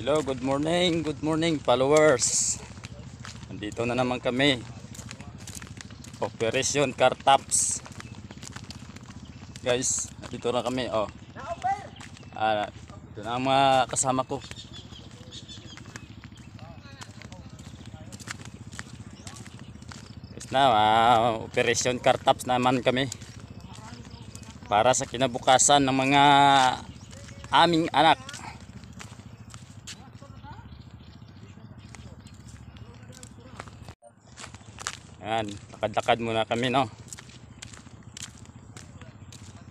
Hello, good morning, good morning followers. Nandito na naman kami. Operation Cartaps. Guys, nandito na kami, oh. Ah, ito na ang mga kasama ko. Guys na, ah, Operation Cartaps naman kami. Para sa kinabukasan ng mga aming anak. Yan, lakad-lakad muna kami no.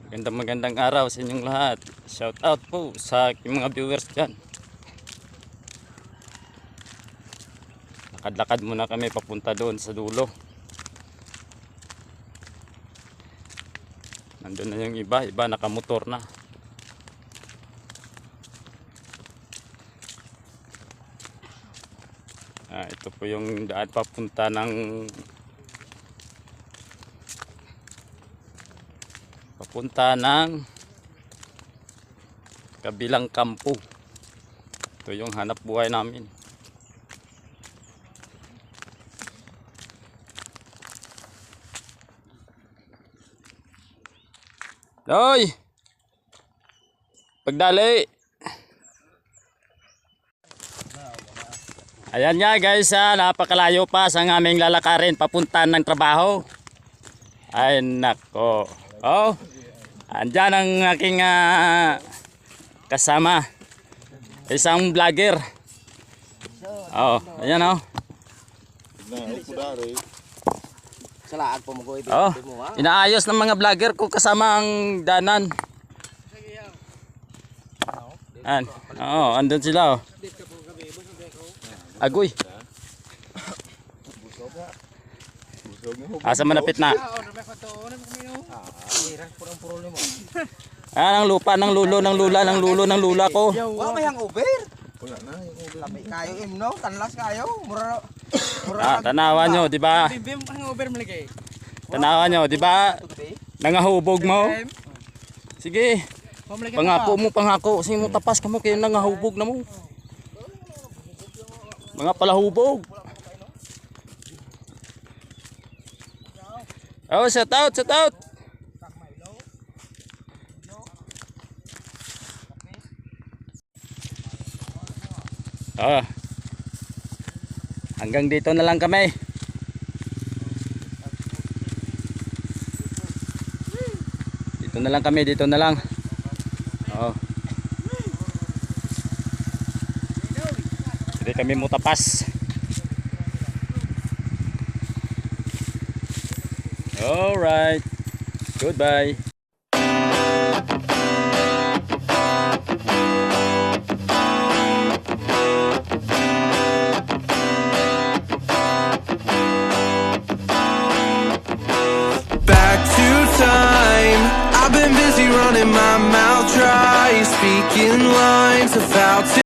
Magandang magandang araw sa inyong lahat. Shout out po sa mga viewers dyan. Lakad-lakad muna kami papunta doon sa dulo. Nandun na yung iba, iba nakamotor na. Ah, ito po yung daan papunta ng papunta ng kabilang kampo. Ito yung hanap buhay namin. Hoy! Pagdali! Ayan nga guys, ah, napakalayo pa sa aming lalakarin papunta ng trabaho. Ay nako. Oh, andyan ang aking ah, kasama. Isang vlogger. Oh, ayan oh. Salaan po mo Oh, mo ha. inaayos ng mga vlogger ko kasama ang danan. An, oh, andun sila oh. Agoy. Asa manapit na? Ah, ng lupa, ng lulo, ng lula, ng lulo, ng lula ko. Wa may hang over. Wala na. Labi kayo imno, tanlas kayo. Mura mura. Ah, tanawan nyo, di ba? Bim ang over malagay. Tanawan nyo, di ba? Nangahubog mo? Sige, pangako mo, pangako. Sige mo, tapas ka mo, kaya nangahubog na mo. Mga palahubog. Oh, shout out, shout out. Ah. Hanggang dito na lang kami. Dito na lang kami, dito na lang. Oh. Hindi kami mutapas. Alright. Goodbye. back to time. I've been busy running my mouth dry, speaking lines to.